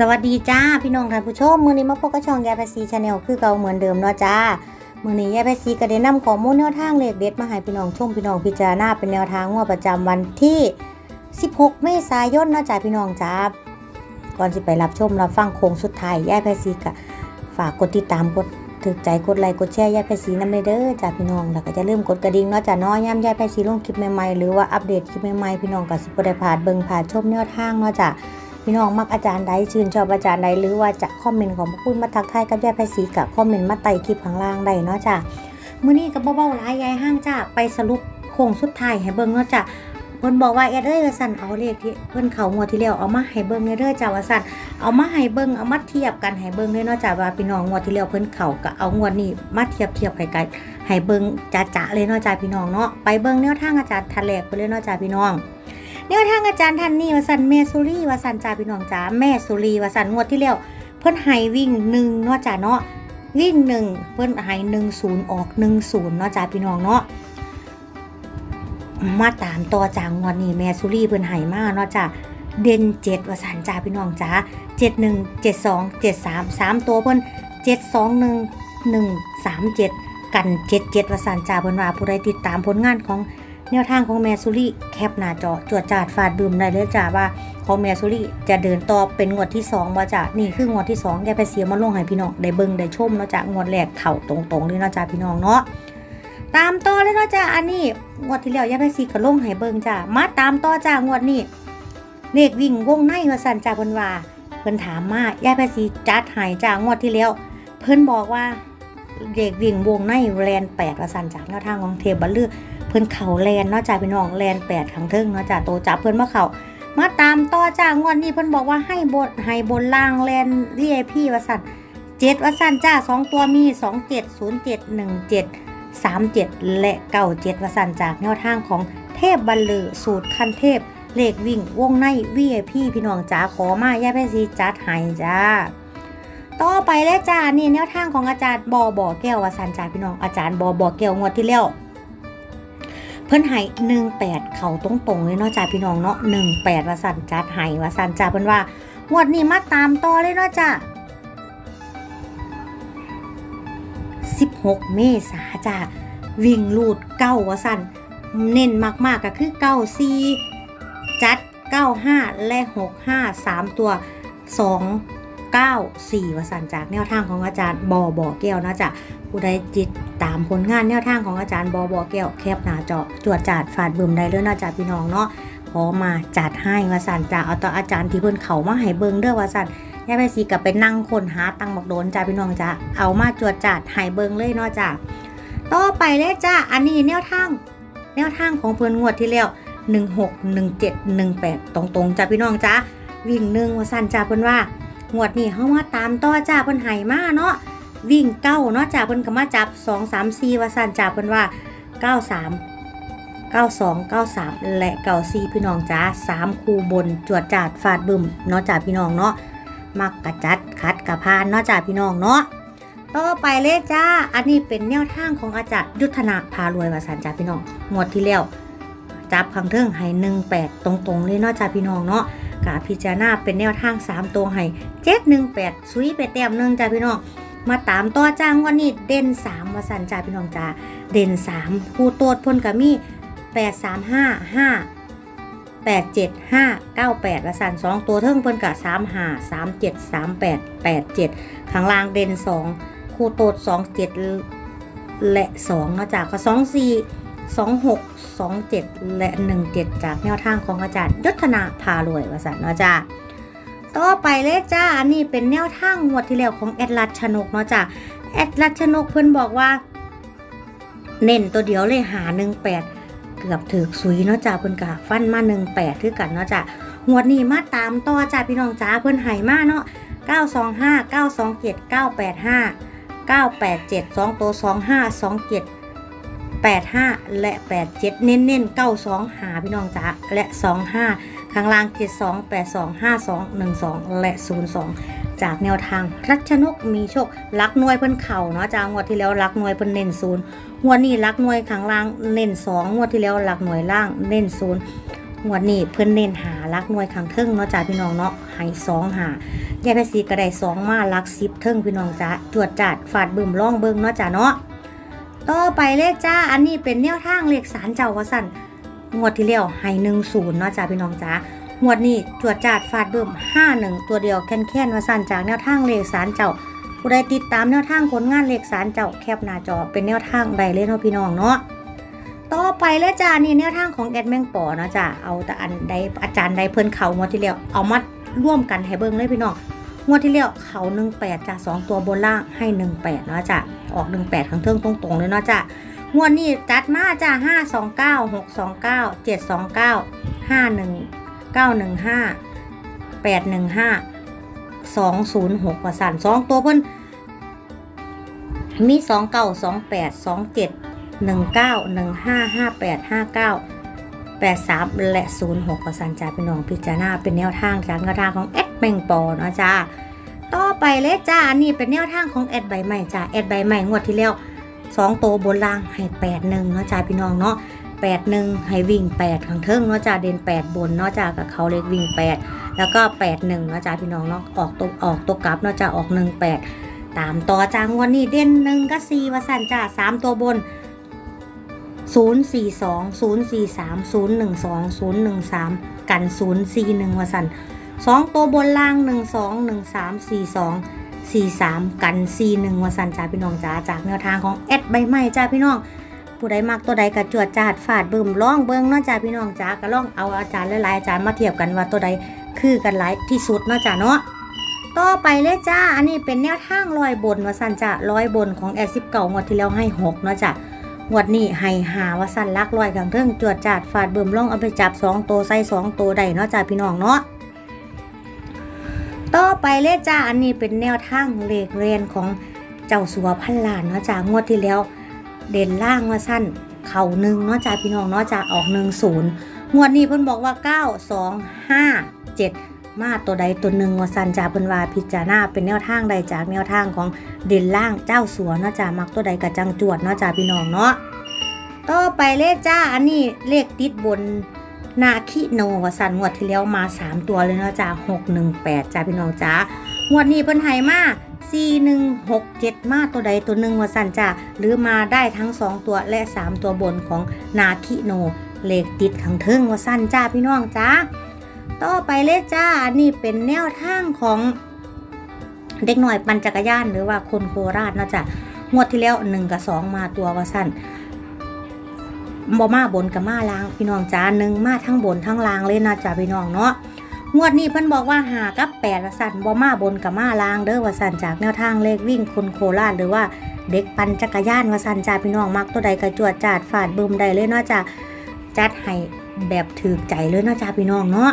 สวัสดีจ้าพี่น้องท่านผู้ชมมือนี้มาพบกับช่องยายภาษีชาแนลคือเก่าเหมือนเดิมเนาะจ้ามือนี้ยายภาษีก็ได้นำข้อมูลแนวทางเลขเด็ดมาให้พี่น้องชมพี่น้องพิจารณาเป็นแนวทางงวดประจำวันที่ 16 เมษายนเนาะจ้าพี่น้องจ้าก่อนสิไปรับชมรับฟังโค้งสุดท้ายยายภาษีก็ฝากกดติดตามกดถึกใจกดไลค์กดแชร์ยายภาษีนำเลยเด้อจ้าพี่น้องแล้วก็จะเริ่าลืมกดกระดิ่งเนาะจ้าเนาะย่ำยายภาษีลงคลิปใหม่ๆหรือว่าอัปเดตคลิปใหม่ๆพี่น้องก็สิบ่ได้พลาดเบิ่งผ่านชมแนวทางเนาะจ้า พี่น้องมักอาจารย์ใดชื่นชอบอาจารย์ใดหรือว่าจะคอมเมนต์ของพวกคุณมาทักทายกับยายไพศรีกับคอมเมนต์มาไต่คลิปข้างล่างได้เนาะจ้ะมื้อนี้ก็เบาๆหลายยายห้างจ้าไปสรุปโค้งสุดท้ายให้เบิ่งเนาะจ้ะเพิ่นบอกว่าเอ็ดเอ้ยว่าสั่นเอาเลขที่เพิ่นเขางวดที่แล้วเอามาให้เบิ่งเด้อจ้าว่าสั่นเอามาให้เบิ่งเอามาเทียบกันให้เบิ่งเลยเนาะจ้ะว่าพี่น้องงวดที่แล้วเพิ่นเขาก็เอางวดนี้มาเทียบเทียบให้กันให้เบิ่งจ้าๆเลยเนาะจ้ะพี่น้องเนาะไปเบิ่งแนวทางอาจารย์ทันแรกไปเลยเนาะจ้ะพี่น้อง แนวทางอาจารย์ท่านนี้วสันแม่สุรีวสันจ่าพี่น้องจ๋าแม่สุรีวสันงวดที่แล้วเพิ่นให้วิ่งหนึ่งเนาะจ้าเนาะวิ่งหนึ่งเพิ่นให้หนึ่งศูนย์ออกหนึ่งศูนย์เนาะจ้าพี่น้องเนาะมาตามต่อจากงวดนี้แม่สุรีเพิ่นให้มากเนาะจ้าเด่นเจ็ดวสันจ่าพี่น้องจ๋าเจ็ดหนึ่งเจ็ดสองเจ็ดสามสามตัวเพิ่นเจ็ดสองหนึ่งหนึ่งสามเจ็ดกันเจ็ดเจ็ดวสันจ่าเพิ่นว่าผู้ใดติดตามผลงานของ แนวทางของแมสุริแคปหน้าจอจวดจาดฟาดบืมได้เลยจ้าว่าของแมสุริจะเดินต่อเป็นงวดที่2ว่าจ้านี่คืองวดที่2ยายไปเสียมาลงให้พี่น้องได้เบิ่งได้ชมเนาะจ้างวดแรกเข่าตรงๆเลยเนาะจ้าพี่น้องเนาะตามต่อเลยเนาะจ้าอันนี้งวดที่แล้วยายไปสีก็ลงให้เบิ่งจ้ามาตามต่อจ้างวดนี้เลขวิ่งวงในว่าสันจ้าเพิ่นว่าเพิ่นถามมายายไปสีจัดให้จ้างวดที่แล้วเพิ่นบอกว่าเลขวิ่งวงในแลนแปดว่าสันจากแนวทางของเทพบัลลือ เพิ่อนเขาแลนเนาะจ้าพี่น้องแลนแปดขังเทิงเนาะจ้าโตจับเพิ่อนมาเข่ามาตามต่อจ้างวดนี้เพิ่อนบอกว่าให้บนให้บนล่างแลนเรียพี่ว่าสั่นเจ็ดว่าสั่นจ้าสองตัวมีสองเจ็ดศูนย์เจ็ดหนึ่งเจ็ดสามเจ็ดและเก้าเจ็ดว่าสั่นจากแนวทางของเทพบัลลือสูตรคันเทพเลขวิ่งวงในวีไอพี่พี่น้องจ้าขอมาย่าแพซีจัดให้จ้า ต่อไปแล้วจ้านี่แนวทางของอาจารย์บอบ่อแก้วว่าสันจ้าพี่น้องอาจารย์บอบ่อแก้วงวดที่แล้ว เพิ่นให้หนึ่งแปดเข่าตรงๆเลยเนาะจ้าพี่น้องเนาะหนึ่งแปดว่าสันจัดให้ว่าสันจ้าเพิ่นว่างวดนี้มาตามต่อเลยเนาะจ้าสิบหกเมษาจ้าวิ่งลูดเก้าว่าสันเน้นมากๆก็คือเก้าซีจัดเก้าห้าและหกห้าสามตัวสอง เก้าสี่วสันจากแนวทางของอาจารย์บอบอแก้วนะจ้ะผู้ใดจิตตามผลงานแนวทางของอาจารย์บอบอแก้วแคบหน้าจอจวดจาดฝาดบึมได้เลยนะจ๊ะพี่น้องเนาะขอมาจัดให้วสันจ้าเอาต่ออาจารย์ที่เพิ่นเขามาให้เบิงเด้อวสันยายไปสีกับไปนั่งคนหาตังบักโดนจ้าพี่น้องจ้าเอามาจวดจาดให้เบิงเลยเนาะจ้าต่อไปเลยจ้าอันนี้แนวทาง แนวทางของเพิ่นงวดที่แล้ว16 17 18ตรงๆจ้าพี่น้องจ้าวิ่งหนึ่งวสันจ้าเพิ่นว่า งวดนี้เฮามาตามต่อจ้าเพิ่นให้มาเนาะวิ่งเก้าเนาะจ่าเพิ่นก็มาจับสองสามสี่ว่าสั่นจ่าเพิ่นว่าเก้าสามเก้าสองเก้าสามและเก้าสี่พี่น้องจ้าสามคูบนจวดจาดฟาดบึมเนาะจ่าพี่น้องเนาะมักกระจัดคัดกระพานเนาะจ่าพี่น้องเนาะต่อไปเลยจ้า อันนี้เป็นแนวทางของอาจารย์ยุทธนาพารวยวาสันจ่าพี่น้องงวดที่แล้วจับพังเทิงให้หนึ่งแปดตรงๆเลยเนาะจ่าพี่น้องเนาะ กาพิจารณาเป็นแนวทางสามตัวให้เจ็ดหนึ่งแปดซุยไปแต้มหนึ่งจ้าพี่น้อง มาตามต่อจ้างวันนี้เด่นสามวสันจ่าพี่น้องจ้าเด่นสามผู้โตดพ่นกับมีแปดสามห้าห้าแปดเจ็ดห้าเก้าแปดวสันสองตัวเทิงเพิ่นกับสามห้าสามเจ็ดสามแปดแปดเจ็ดข้างล่างเด่นสองคู่โตดสองเจ็ดและสองนะจากก็สองสี่ สองหกสองเจ็ดและหนึ่งเจ็ดจากแนวทางของอาจารย์ยศนาพารวยวสันเนาะจ้าต่อไปเลยจ้า อันนี้เป็นแนวทางงวดที่แล้วของแอดลัดชนกเนาะจ้าแอดลัดชนกเพิ่อนบอกว่า เน้นตัวเดียวเลยหาหนึ่งแปดเกือบถือสุยเนาะจ้าเพิ่อนกะฟันมาหนึ่งแปดคือกันเนาะจ้างวดนี้มาตามต่อจ้าพี่น้องจ้าเพิ่อนหายมาเนาะเก้าสองห้าเก้าสองเจ็ดเก้าแปดห้าเก้าแปดเจ็ดสองตัวสอ งห้าสองเจ็ดแปดห้าและแปดเจ็ดเน้นเน้นเก้าสองหาพี่น้องจ้าและสองห้าข้างล่าง 72 82 52 12 และ 02 จากแนวทางรัชนกมีโชคลักหน่วยเพิ่นเข่าเนาะจากงวดที่แล้วลักหน่วยเพิ่นเน้นศูนย์งวดนี้ลักหน่วยข้างล่างเน้น2งวดที่แล้วลักหน่วยล่างเน้นศูนย์งวดนี้เพิ่นเน้นหาลักหน่วยขังเทิงเนาะจ้าพี่น้องเนาะให้สองหายายแพสีก็ได้สองมาลักสิบเทิงพี่น้องจ้าจวดจัดฝาดบึมล่องเบิงเนาะจ้าเนาะ ต่อไปเลขจ้า อันนี้เป็นแนวทางเลขสารเจ้าว่าสันงวดที่แล้วให้หนึ่งศูนย์เนาะจ้าพี่น้องจ้างวดนี้จวดจัดฝาดเบึมห้าหนึ่งตัวเดียวแค้นๆว่าสันจากแนวทางเลขสารเจ้าผู้ใดติดตามแนวทางผลงานเลขสารเจ้าแคปหน้าจอเป็นแนวทางใดเลยเนาะพี่น้องเนาะต่อไปแล้วจ้านี่แนวทางของแอดแมงปอเนาะจ้าเอาแต่อันใดอาจารย์ใดเพิ่นเขางวดที่แล้วเอามาร่วมกันให้เบิ่งเลยพี่น้อง งวดที่แล้วเขา18จ้าสองตัวบนล่างให้18เนาะจ้าออก18ข้างเทิงตรงๆเลยเนาะจ้างวดนี้จัดมาจ้า529 629 729 51 915 815 206ว่าสั่นสองตัวเพิ่นมี29 28 27หนึ่งเก้าหนึ่งห้าห้าแปดห้าเก้า แประสันจ่าพี่น้องพิจารณาเป็นแนวทางจากแนวทางของแอดแมงปอเนาะจ้าต่อไปเลยจ้าอันนี้เป็นแนวทางของแอดใบใหม่จ้าแอดใบใหม่งวดที่แล้วสองโตวบนล่างให้แปดหนึ่งเนาะจ้าพี่น้องเนาะแปดหนึ่งให้วิ่งแปดข้างเทิงเนาะจ้าเด่นแปดบนเนาะจ้ากับเขาเล็กวิ่งแปดแล้วก็แปดหนึ่งเนาะจ้าพี่น้องเนาะออกตัวออกตัวกลับเนาะจ้าออกหนึ่งแปดตามต่อจ้างวันนี้เด่นหนึ่งก็สี่วสันจ้าสามตัวบน 0 4 2 0 4 3 0 1 2 0 1 3 กัน 0 4 1วสันสองตัวบนล่าง 1 2 1 3 4 2 4 3 กัน 4 1วสันจ้าพี่น้องจ้าจากแนวทางของแอดใบไม้จ้าพี่น้องผู้ใดมักตัวใดกระจวดจาดฟาดเบึมล่องเบิ้งเนาะจ้าพี่น้องจ้าก็ล่องเอาอาจารย์หลายๆอาจารย์มาเทียบกันว่าตัวใดคือกันหลายที่สุดเนาะจ้าเนาะต่อไปเลยจ้า อันนี้เป็นแนวทางลอยบนวสันจ้าลอยบนของแอดสิบเก่างวดที่แล้วให้หกเนาะจ้า งวดนี้ให้หาว่าสั้นลักลอยกลางเทิงจวดจาดฟาดเบิ่มล่องเอาไปจับสองตัวใส่สองตัวได้เนาะจ้าพี่น้องเนาะต่อไปเลขจ้าอันนี้เป็นแนวทางเลขเรียนของเจ้าสัวพันล้านเนาะจ้างวดที่แล้ว เด่นล่างว่าสั้นเข่าหนึ่งเนาะจ้าพี่น้องเนาะจ้าออกหนึ่งศูนย์งวดนี้เพิ่นบอกว่าเก้าสองห้าเจ็ด มาตัวใดตัวหนึ่งว่าสั้นจาเพิ่นว่าพิจารณาเป็นแนวทางใดจากแนวทางของเด่นล่างเจ้าสัวเนาะจ้ามักตัวใดกระจังจวดเนาะจ้าพี่น้องเนาะต่อไปเลขจ้าอันนี้เลขติดบนนาคิโนวสันงวดที่แล้วมา 3 ตัวเลยเนาะจ้า618จ้าพี่น้องจ้างวดนี้เพิ่นให้มา4167มาตัวใดตัวหนึ่งวสันจ้าหรือมาได้ทั้ง2ตัวและ3ตัวบนของนาคิโนเลขติดขังเทิงวสันจ้าพี่น้องจ้า ต่อไปเลขจ้านนี้เป็นแนวทางของเด็กหน่อยปั่นจักรยานหรือว่าคนโคราชเนาะจ้ะงวดที่แล้วหนึ่งกับสองมาตัวว่าสั้นบอมาบนกับมาลางพี่น้องจ้าหนึ่งมาทั้งบนทั้งลางเลยนะจ้ะพี่น้องเนาะงวดนี้เพิ่นบอกว่าหากับแปดสั้นบอมาบนกับมาลางเด้อว่าสั้นจากแนวทางเลขวิ่งคนโคราชหรือว่าเด็กปั่นจักรยานว่าสั้นจ้าพี่น้องมักตัวใดกระจวดจาดฝาดบึมได้เลยเนาะจ้ะจัดให้แบบถือใจเลยเนาะจ้าพี่น้องเนาะ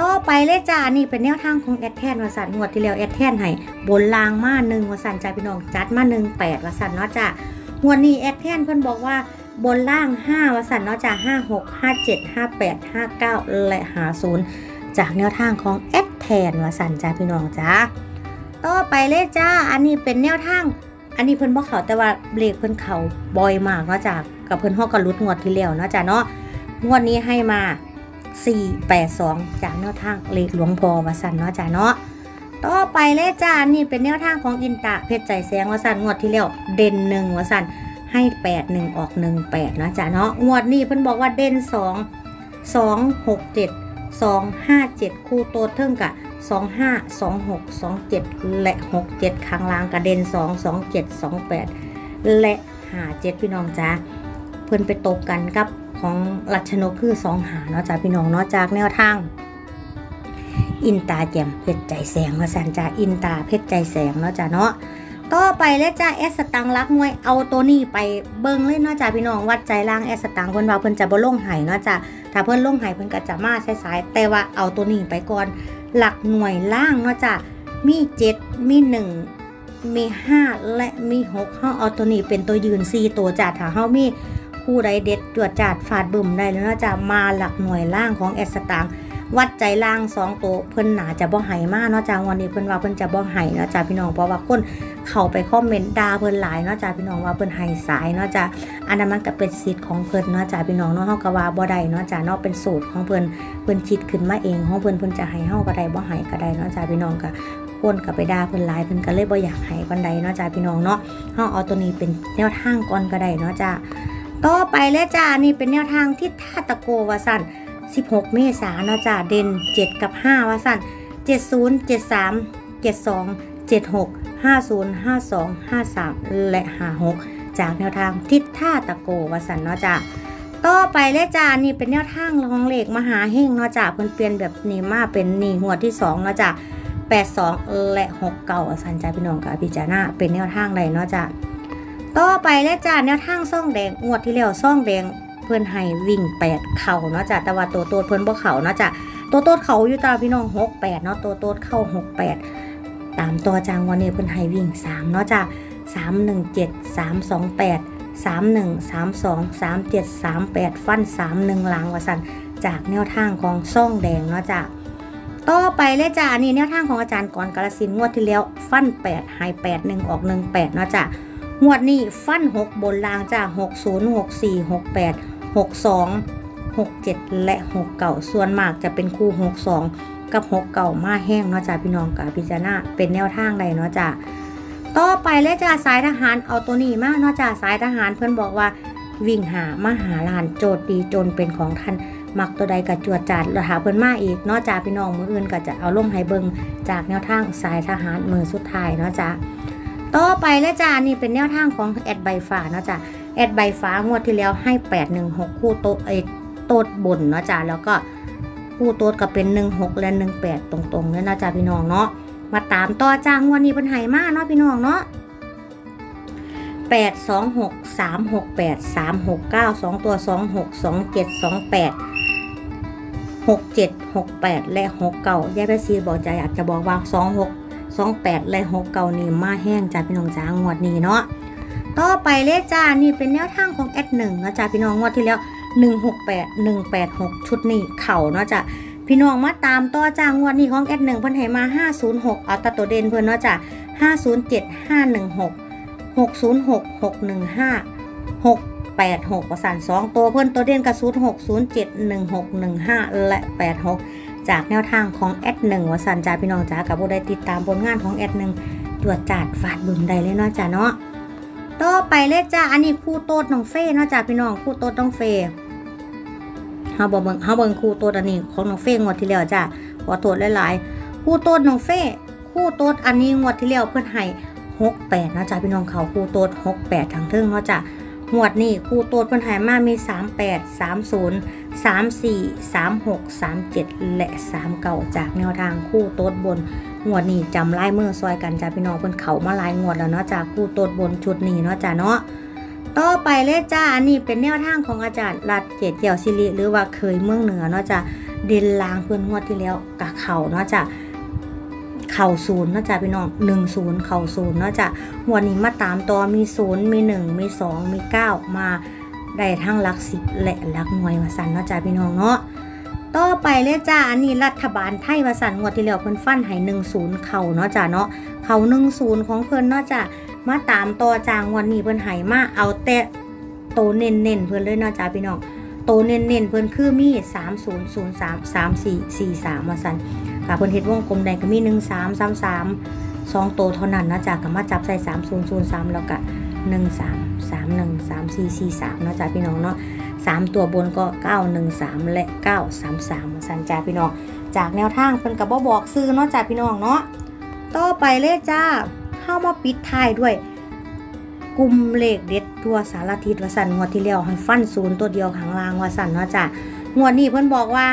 ต่อไปเลยจ้า นี่เป็นแนวทางของแอดแทนวสันงวดที่แล้วแอดแทนให้บนลางมาหนึ่งวสันจ้าพี่น้องจัดมาหนึ่งแปดวสันเนาะจ้างวดนี้แอดแทนเพิ่นบอกว่าบนล่างห้าวสันเนาะจ้าห้าหกห้าเจ็ดห้าแปดห้าเก้าและหาศูนย์จากแนวทางของแอดแทนวสันจ้าพี่น้องจ้าต่อไปเลยจ้า อันนี้เป็นแนวทาง อันนี้เพิ่นบอกเขาแต่ว่าเบรกเพิ่นเขาบ่อยมากเนาะจ้ากับเพิ่นฮอกกระลุดงวดที่แล้วเนาะจ้าเนาะงวดนี้ให้มา 482 จากแนวทางเลขหลวงพ่อวสันเนาะจ้าเนาะต่อไปเลยจ้านี่เป็นแนวทางของอินตะเพชรใจแสงวสันงวดที่แล้วเด่นหนึ่งวสันให้8 1ออก1 8นะจ้าเนาะงวดนี้เพิ่นบอกว่าเด่น2 2 6 7 2 5 7คู่โตเทิงกะ2 5 2 6 2 7และ6 7ข้างล่างกระเด่น2 2 7 2 8และ5 7พี่น้องจ้าเพิ่นไปตกกันกับ ของรัชนกคือสองหาเนาะจากพี่น้องเนาะจากแนวทาง อินตาแจ่มเพชรใจแสงมาสันจาอินตาเพชรใจแสงเนาะจ้าเนาะต่อไปเลยจ้าแอสตังรักมวยเอาตัวนี้ไปเบิ่งเลยเนาะจ้าพี่น้องวัดใจล่างแอสตังเพิ่นว่าเพิ่นจะบ่ลงไห้เนาะจ้าถ้าเพิ่นลงไห้เพิ่นก็จะมาสายๆแต่ว่าเอาตัวนี้ไปก่อนหลักหน่วยล่างเนาะจ้ามี7มี1มี5และมี6เฮาเอาตัวนี้เป็นตัวยืน4ตัวจ้าถ้าเฮามี ผู้ใดเด็ดตรวจจัดฝาดบึ่มได้แล้วเนาะจะมาหลักหน่วยล่างของแอสตางวัดใจล่างสองตัวเพิ่นหนาจะบ่ไห้มากเนาะจ้าวันนี้เพิ่นว่าเพิ่นจะบ่ไห้เนาะจ้าพี่น้องเพราะว่าคนเข้าไปคอมเมนต์ด่าเพิ่นหลายเนาะจ้าพี่น้องว่าเพิ่นไห้สายเนาะจ้าอันนั้นมันก็เป็นสิทธิ์ของเพิ่นเนาะจ้าพี่น้องเนาะเฮาก็ว่าบ่ได้เนาะจ้าเนาะเป็นสูตรของเพิ่นเพิ่นคิดขึ้นมาเองของเพิ่นเพิ่นจะให้เฮาก็ได้บ่ไห้ก็ได้เนาะจ้าพี่น้องก็คนก็ไปด่าเพิ่นหลายเพิ่นก็เลยบ่อยากให้ปานใดเนาะจ้าพี่น้องเนาะเฮาเอาตัวนี้เป็นแนวทางก่อนก็ได้เนาะจ้า ต่อไปแล้วจ้านี่เป็นแนวทางที่ท่าตะโกว่าซั่น16 เมษายนนะจ้าเด่น 7 กับ 5วาสัน70 73 72 76 50 52 53 และ 56 จากแนวทางทิศท่าตะโกวาสันเนาะจ้าต่อไปเลยจ้านี่เป็นแนวทางของเหลขมหาเฮงเนาะจ้าเพิ่นเปลี่ยนแบบนี้มาเป็นนี่หัวที่2เนาะจ้า82 และ 6 เก่าสันจ้าพี่น้องกับพิจารณาเป็นแนวทางใดเนาะจ้า ต่อไปเลยจ้าแนวทางซ่องแดงงวดที่แล้วซ่องแดงเพื่อนให้วิ่งแปดเข่าเนาะจ้ะแต่ว่าตัวโตดเพื่อนบ่เข่าเนาะจ้ะตัวโตดเขาอยู่ตาพี่น้องหกแปดเนาะตัวโตดเข้าหกแปดตามตัวจางวันนี้เพื่อนให้วิ่งสามเนาะจ้ะสามหนึ่งเจ็ดสามสองแปดสามหนึ่งสามสองสามเจ็ดสามแปดฟันสามหนึ่งลางวสันจากแนวทางของซ่องแดงเนาะจ้ะต่อไปเลยจ้ะนนี่แนวทางของอาจารย์ก่อนกาลสินงวดที่แล้วฟันแปดให้แปดหนึ่งออกหนึ่งแปดเนาะจ้ะ งวดนี้ฟันหกบนลางจ้ะหกศูนย์หกสี่หกแปด62 67และ6เก่าส่วนมากจะเป็นคู่62กับ6เก่ามาแห้งเนาะจ้าพี่น้องกับพิจารณาเป็นแนวทางใดเนาะจ้าต่อไปเลยจ้าสายทหารเอาตัวนี้มาเนาะจ้าสายทหารเพื่อนบอกว่าวิ่งหามหาลานโจทย์ดีจนเป็นของท่านมักตัวใดกับจวดจัดแล้วหาเพิ่นมาอีกเนาะจ้าพี่น้องมืออื่นก็จะเอาลงให้เบิงจากแนวทางสายทหารมือสุดท้ายเนาะจ้า ต่อไปเลยจ้านี่เป็นแนวทางของแอดใบฟ้าเนาะจ้าแอดใบฟ้างวดที่แล้วให้ 816 คู่โตะเอยโตดบนเนาะจ้าแล้วก็คู่โตดก็เป็น 16 และ 18 ตรงๆเลยนะจ้าพี่น้องเนาะมาตามต่อจ้างวันนี้เป็นไห้มาเนาะพี่น้องเนาะ8 2 6 3 6 8 3 6 9 2ตัว2 6 2 7 2 8 6 7 6 8และ6เก่ายายแพซีบอกใจอยากจะบอกว่า2 สองแปดและหกเก่านี่มาแห้งจ้าพี่น้องจ้างวดนี้เนาะต่อไปเลยจ้านี่เป็นแนวทางของแอดหนึ่งนะจ้าพี่น้องงวดที่แล้วหนึ่งหกแปดหนึ่งแปดหกชุดนี่เข่าเนาะจ้าพี่น้องมาตามต่อจ้างวดนี้ของแอดหนึ่งเพื่อนให้มาห้าศูนย์หกเอาตะตัวเด่นเพื่อนเนาะจ้าห้าศูนย์เจ็ดห้าหนึ่งหกหกศูนย์หกหกหนึ่งห้าหกแปดหกประสานสองตัวเพื่อนตัวเด่นกระสุนหกศูนย์เจ็ดหนึ่งหกหนึ่งห้าและแปดหก จากแนวทางของแอดหนึ่งวสันจ้าพี่น้องจ้ากับผู้ใดติดตามผลงานของแอดหนึ่งตรวจจัดฟาดบึมได้เลยเนาะจ้ะเนาะต่อไปเลยจ้าอันนี้คู่โต๊ดน้องเฟ่เนาะจ้าพี่น้องคู่โต๊ดน้องเฟ่เฮาบ่เบิ่งเฮาเบิ่งคู่โต๊ดอันนี้ของน้องเฟ่งวดที่แล้วจ้าขอโทษหลายๆคู่โต๊ดน้องเฟ่คู่โต๊ดอันนี้งวดที่แล้วเพิ่อนให้68เนาะจ้าพี่น้องเขาคู่โต๊ด68ทั้งเทิงเนาะจ้างวดนี้คู่โต๊ดเพิ่อนให้มามี38 30 34 36 37 และ39จากแนวทางคู่โต๊ดบนงวดนี้จำลายมือซอยกันจ้าพี่น้องเพิ่นเขามาลายงวดแล้วเนาะจ้าคู่โต๊ดบนชุดนี้เนาะจ้าเนาะต่อไปเลยจ้าอันนี้เป็นแนวทางของอาจารย์รัดเจดเจียวซิริหรือว่าเคยเมืองเหนือเนาะจ้าเดินลางเพื่อนงวดที่แล้วกะเขาเนาะจ้าเข่าศูนย์เนาะจ้าพี่น้องหนึ่งศูนย์เข่าศูนย์เนาะจ้างวดนี้มาตามตัวมีศูนย์มีหนึ่งมีสองมีเก้ามา ได้ทั้งหลักสิบและหลักหน่วยมาสันเนาะจ้าพี่น้องเนาะต่อไปเลยจ้าอันนี้รัฐบาลไทยวสันงวดที่แล้วเพิ่นฟันให้หนึ่งศูนย์เข่าเนาะจ้าเนาะเข่าหนึ่งศูนย์ของเพิ่นเนาะจ้ามาตามต่อจางวันนี้เพิ่นให้มาเอาแต่โตเน้นเน้นเพิ่นเลยเนาะจ้าพี่น้องโตเน้นเน้นเพิ่นคือมีสามศูนย์ศูนย์สามสามสี่สี่สามมาสันค่ะเพิ่นเฮ็ดวงกลมแดงก็มีหนึ่งสามสามสามสองโตเท่านั้นนะจ้าก็มาจับใส่สามศูนย์ศูนย์สามแล้วก็หนึ่งสาม สามหนึ่งสามสี่สี่สามเนาะจ้าพี่น้องเนาะ3ตัวบนก็ 913 และ 933สันจ้าพี่น้อง จากแนวทางเพิ่นกับบ่บอกซื้อเนาะจ้าพี่น้องเนาะต่อไปเลยจ้าเข้ามาปิดท้ายด้วยกลุ่มเลขเด็ดตัวสารทิศวสันงวดที่แล้วฟันศูนย์ตัวเดียวข้างลางวสันเนาะจ้างวดนี้เพิ่นบอกว่า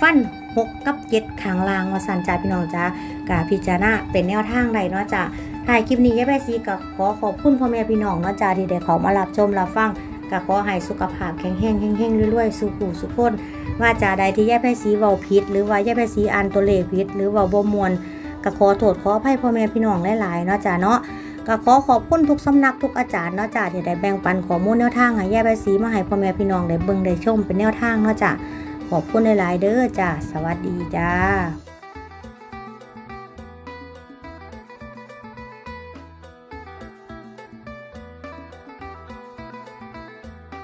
ฟัน6กับ7ข้างลางวสันจ้าพี่น้องจ้ากาพิจารณาเป็นแนวทางใดเนาะจ้า ถ่ายคลิปนี้ยายแม่ซีก็ขอขอบคุณพ่อแม่พี่น้องเนาะจ้าที่ได้เขามารับชมรับฟังก็ขอให้สุขภาพแข็งแรงแข็งแรงรวยๆสุขุสุขคนว่าจาใดที่แย่แพสีเว้าผิดหรือว่าแย่แพสีอ่านตัวเลขผิดหรือว่าบ่มวนก็ขอโทษขออภัยพ่อแม่พี่น้องหลายๆเนาะจ้าเนาะก็ขอขอบคุณทุกสำนักทุกอาจารย์เนาะจ้าที่ได้แบ่งปันข้อมูลแนวทางให้แย่แพสีมาให้พ่อแม่พี่น้องได้เบิ่งได้ชมเป็นแนวทางเนาะจ้าขขอบคุณหลายๆเด้อจ้าสวัสดีจ้า